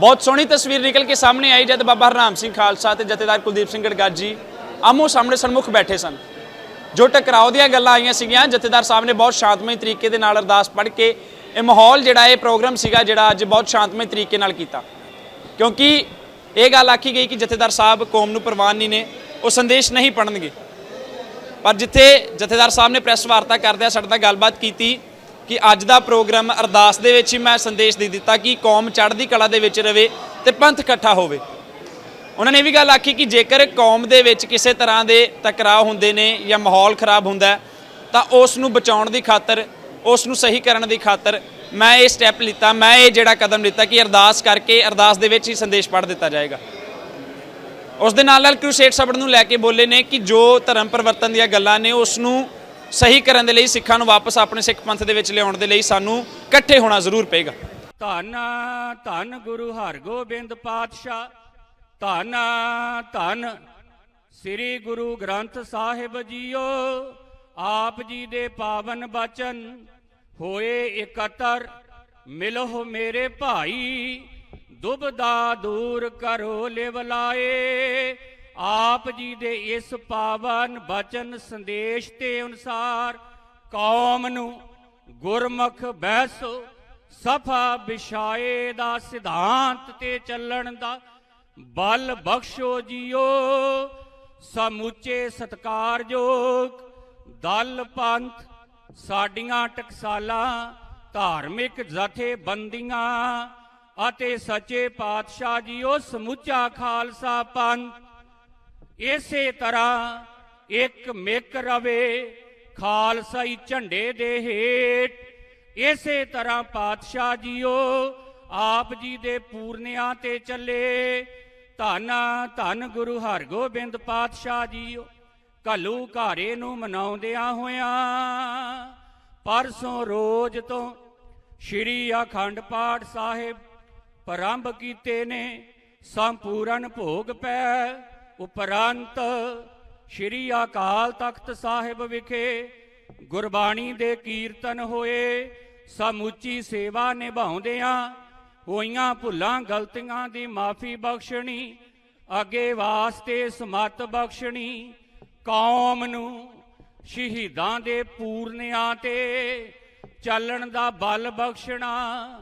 ਬਹੁਤ ਸੋਹਣੀ ਤਸਵੀਰ ਨਿਕਲ ਕੇ ਸਾਹਮਣੇ ਆਈ ਜਦ ਬਾਬਾ ਹਰਨਾਮ ਸਿੰਘ ਖਾਲਸਾ ਤੇ ਜਥੇਦਾਰ ਕੁਲਦੀਪ ਸਿੰਘ ਗੜਗਾਜੀ ਆਮੋ ਸਾਹਮਣੇ ਸਨਮੁਖ ਬੈਠੇ ਸਨ। ਜੋ ਟਕਰਾਓ ਦੀਆਂ ਗੱਲਾਂ ਆਈਆਂ ਸੀਗੀਆਂ, ਜਥੇਦਾਰ ਸਾਹਿਬ ਨੇ ਬਹੁਤ ਸ਼ਾਂਤਮਈ ਤਰੀਕੇ ਦੇ ਨਾਲ ਅਰਦਾਸ ਪੜ੍ਹ ਕੇ ਇਹ ਮਾਹੌਲ ਜਿਹੜਾ ਇਹ ਪ੍ਰੋਗਰਾਮ ਸੀਗਾ, ਜਿਹੜਾ ਅੱਜ ਬਹੁਤ ਸ਼ਾਂਤਮਈ ਤਰੀਕੇ ਨਾਲ ਕੀਤਾ। ਕਿਉਂਕਿ ਇਹ ਗੱਲ ਆਖੀ ਗਈ ਕਿ ਜਥੇਦਾਰ ਸਾਹਿਬ ਕੌਮ ਨੂੰ ਪ੍ਰਵਾਨ ਨਹੀਂ ਨੇ, ਉਹ ਸੰਦੇਸ਼ ਨਹੀਂ ਪੜਨਗੇ ਪਰ ਜਿੱਥੇ ਜਥੇਦਾਰ ਸਾਹਿਬ ਨੇ ਪ੍ਰੈਸ ਵਾਰਤਾ ਕਰਦਿਆਂ ਸਾਡੇ ਨਾਲ ਗੱਲਬਾਤ ਕੀਤੀ ਕਿ ਅੱਜ ਦਾ ਪ੍ਰੋਗਰਾਮ ਅਰਦਾਸ ਦੇ ਵਿੱਚ ਹੀ ਮੈਂ ਸੰਦੇਸ਼ ਦੇ ਦਿੱਤਾ ਕਿ ਕੌਮ ਚੜ੍ਹਦੀ ਕਲਾ ਦੇ ਵਿੱਚ ਰਵੇ ਤੇ ਪੰਥ ਇਕੱਠਾ ਹੋਵੇ। ਉਹਨਾਂ ਨੇ ਇਹ ਵੀ ਗੱਲ ਆਖੀ ਕਿ ਜੇਕਰ ਕੌਮ ਦੇ ਵਿੱਚ ਕਿਸੇ ਤਰ੍ਹਾਂ ਦੇ ਟਕਰਾਅ ਹੁੰਦੇ ਨੇ ਜਾਂ ਮਾਹੌਲ ਖਰਾਬ ਹੁੰਦਾ ਤਾਂ ਉਸ ਨੂੰ ਬਚਾਉਣ ਦੀ ਖਾਤਰ, ਉਸ ਨੂੰ ਸਹੀ ਕਰਨ ਦੀ ਖਾਤਰ ਮੈਂ ਇਹ ਸਟੈਪ ਲਿੱਤਾ, ਮੈਂ ਇਹ ਜਿਹੜਾ ਕਦਮ ਲਿੱਤਾ ਕਿ ਅਰਦਾਸ ਕਰਕੇ ਅਰਦਾਸ ਦੇ ਵਿੱਚ ਹੀ ਸੰਦੇਸ਼ ਪੜ੍ਹ ਦਿੱਤਾ ਜਾਏਗਾ। ਉਸ ਦੇ ਨਾਲ ਨਾਲ ਕ੍ਰੂਸੇਡ ਸ਼ਬਦ ਨੂੰ ਲੈ ਕੇ ਬੋਲੇ ਨੇ ਕਿ ਜੋ ਧਰਮ ਪਰਿਵਰਤਨ ਦੀਆਂ ਗੱਲਾਂ ਨੇ ਉਸ ਨੂੰ ਸਹੀ ਕਰਨ ਦੇ ਲਈ, ਸਿੱਖਾਂ ਨੂੰ ਵਾਪਸ ਆਪਣੇ ਸਿੱਖ ਪੰਥ ਦੇ ਵਿੱਚ ਲਿਆਉਣ ਦੇ ਲਈ ਸਾਨੂੰ ਇਕੱਠੇ ਹੋਣਾ ਜ਼ਰੂਰ ਪਏਗਾ। ਧੰਨ ਧੰਨ ਗੁਰੂ ਹਰਗੋਬਿੰਦ ਪਾਤਸ਼ਾਹ, ਧੰਨ ਧੰਨ ਸ੍ਰੀ ਗੁਰੂ ਗ੍ਰੰਥ ਸਾਹਿਬ ਜੀਓ। ਆਪ ਜੀ ਦੇ ਪਾਵਨ ਬਚਨ ਹੋਏ ਇਕੱਤਰ, ਮਿਲੋ ਮੇਰੇ ਭਾਈ, ਦੁਬਦਾ ਦੂਰ ਕਰੋ ਲਿਵਲਾਏ ਆਪ ਜੀ ਦੇ ਇਸ ਪਾਵਨ ਬਚਨ ਸੰਦੇਸ਼ ਤੇ ਅਨੁਸਾਰ ਕੌਮ ਨੂੰ ਗੁਰਮੁਖ ਬਹਿਸੋ, ਸਫਾ ਵਿਛਾਏ ਦਾ ਸਿਧਾਂਤ ਤੇ ਚੱਲਣ ਦਾ ਬਲ ਬਖਸ਼ੋ ਜੀਓ, ਸਮੁੱਚੇ ਸਤਕਾਰਯੋਗ ਦਲ ਪੰਥ ਸਾਡੀਆਂ ਟਕਸਾਲਾਂ, ਧਾਰਮਿਕ ਜਥੇਬੰਦੀਆਂ ਅਤੇ ਸੱਚੇ ਪਾਤਸ਼ਾਹ ਜੀਓ, ਸਮੁੱਚਾ ਖਾਲਸਾ ਪੰਥ ਇਸੇ ਤਰ੍ਹਾਂ ਇੱਕ ਮਿਕ ਰਵੇ ਖਾਲਸਾਈ ਝੰਡੇ ਦੇ ਹੇਠ। ਇਸੇ ਤਰ੍ਹਾਂ ਪਾਤਸ਼ਾਹ ਜੀਓ, ਆਪ ਜੀ ਦੇ ਪੂਰਨਿਆਂ ਤੇ ਚੱਲੇ। ਧੰਨ ਧੰਨ ਗੁਰੂ ਹਰਗੋਬਿੰਦ ਪਾਤਸ਼ਾਹ ਜੀਓ ਕੱਲੂ ਘਾਰੇ ਨੂੰ ਮਨਾਉਂਦਿਆਂ ਹੋਇਆਂ। ਪਰਸੋਂ ਰੋਜ਼ ਤੋਂ ਸ਼੍ਰੀ ਅਖੰਡ ਪਾਠ ਸਾਹਿਬ ਪ੍ਰਾਰੰਭ ਕੀਤੇ ਨੇ, ਸੰਪੂਰਨ ਭੋਗ ਪੈ ਉਪਰੰਤ ਸ਼੍ਰੀ ਅਕਾਲ ਤਖਤ ਸਾਹਿਬ ਵਿਖੇ ਗੁਰਬਾਣੀ ਦੇ ਕੀਰਤਨ ਹੋਏ, ਸਮੁੱਚੀ ਸੇਵਾ ਨਿਭਾਉਂਦਿਆਂ ਹੋਈਆਂ ਭੁੱਲਾਂ ਗਲਤੀਆਂ ਦੀ ਮਾਫੀ ਬਖਸ਼ਣੀ, ਅੱਗੇ ਵਾਸਤੇ ਸਮਤ ਬਖਸ਼ਣੀ, ਕੌਮ ਨੂੰ ਸ਼ਹੀਦਾਂ ਦੇ ਪੂਰਨਿਆਂ ਤੇ ਚੱਲਣ ਦਾ ਬਲ ਬਖਸ਼ਣਾ,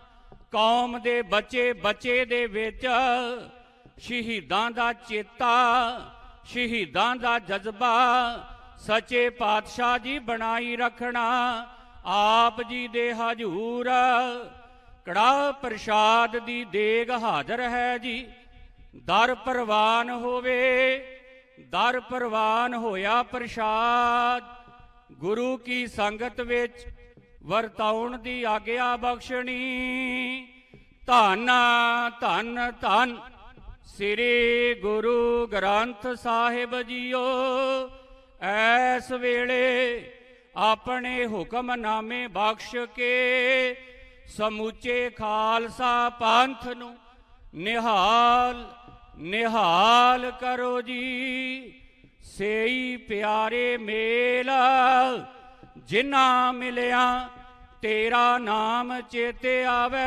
ਕੌਮ ਦੇ ਬੱਚੇ ਬੱਚੇ ਦੇ ਵਿੱਚ ਸ਼ਹੀਦਾਂ ਦਾ ਚੇਤਾ, ਸ਼ਹੀਦਾਂ ਦਾ ਜਜ਼ਬਾ, ਸੱਚੇ ਪਾਤਸ਼ਾਹ ਜੀ ਬਣਾਈ ਰੱਖਣਾ, ਆਪ ਜੀ ਦੇ ਹਜੂਰ। ਕੜਾ ਪ੍ਰਸ਼ਾਦ ਦੀ ਦੇਗ ਹਾਜ਼ਰ ਹੈ ਜੀ, ਦਰ ਪ੍ਰਵਾਨ ਹੋਵੇ, ਦਰ ਪ੍ਰਵਾਨ ਹੋਇਆ ਪ੍ਰਸ਼ਾਦ। ਗੁਰੂ ਕੀ ਸੰਗਤ ਵਿੱਚ ਵਰਤਾਉਣ ਦੀ ਆਗਿਆ ਬਖਸ਼ਣੀ। ਧੰਨ ਧੰਨ ਧੰਨ। ਸ੍ਰੀ ਗੁਰੂ ਗ੍ਰੰਥ ਸਾਹਿਬ ਜੀਓ ਐਸ ਵੇਲੇ ਆਪਣੇ ਹੁਕਮਨਾਮੇ ਬਖਸ਼ ਕੇ ਸਮੁੱਚੇ ਖਾਲਸਾ ਪੰਥ ਨੂੰ ਨਿਹਾਲ ਨਿਹਾਲ ਕਰੋ ਜੀ। ਸੇਈ ਪਿਆਰੇ ਮੇਲ ਜਿਨ੍ਹਾਂ ਮਿਲਿਆ, ਤੇਰਾ ਨਾਮ ਚੇਤੇ ਆਵੇ।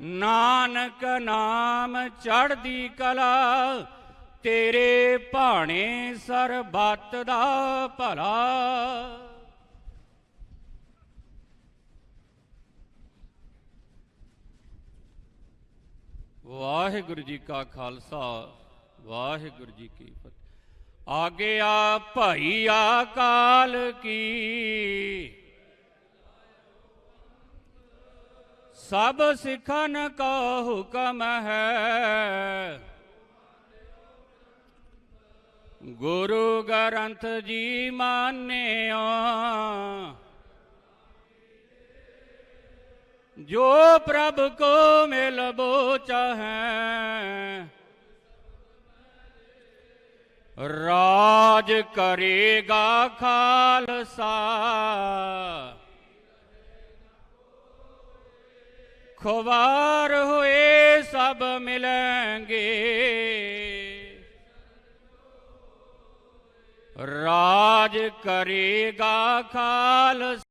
ਨਾਨਕ ਨਾਮ ਚੜ੍ਹਦੀ ਕਲਾ, ਤੇਰੇ ਭਾਣੇ ਸਰਬੱਤ ਦਾ ਭਲਾ। ਵਾਹਿਗੁਰੂ ਜੀ ਕਾ ਖਾਲਸਾ, ਵਾਹਿਗੁਰੂ ਜੀ ਕੀ ਫਤਿਹ। ਆਗਿਆ ਭਾਈ ਆਕਾਲ ਕੀ। ਸਭ ਸਿਖਨ ਕਾ ਹੁਕਮ ਹੈ। ਗੁਰੂ ਗ੍ਰੰਥ ਜੀ ਮਾਨਿਓ ਜੋ ਪ੍ਰਭ ਕੋ ਮਿਲਬੋ ਚਾਹੈ। ਰਾਜ ਕਰੇਗਾ ਖਾਲਸਾ। ਖੁਵਾਰ ਹੋਏ ਸਭ ਮਿਲਣਗੇ। ਰਾਜ ਕਰੇਗਾ ਖਾਲਸਾ।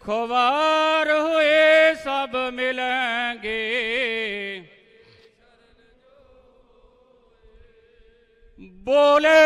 ਖੁਵਾਰ ਹੋਏ ਸਭ ਮਿਲਣਗੇ। ਬੋਲੇ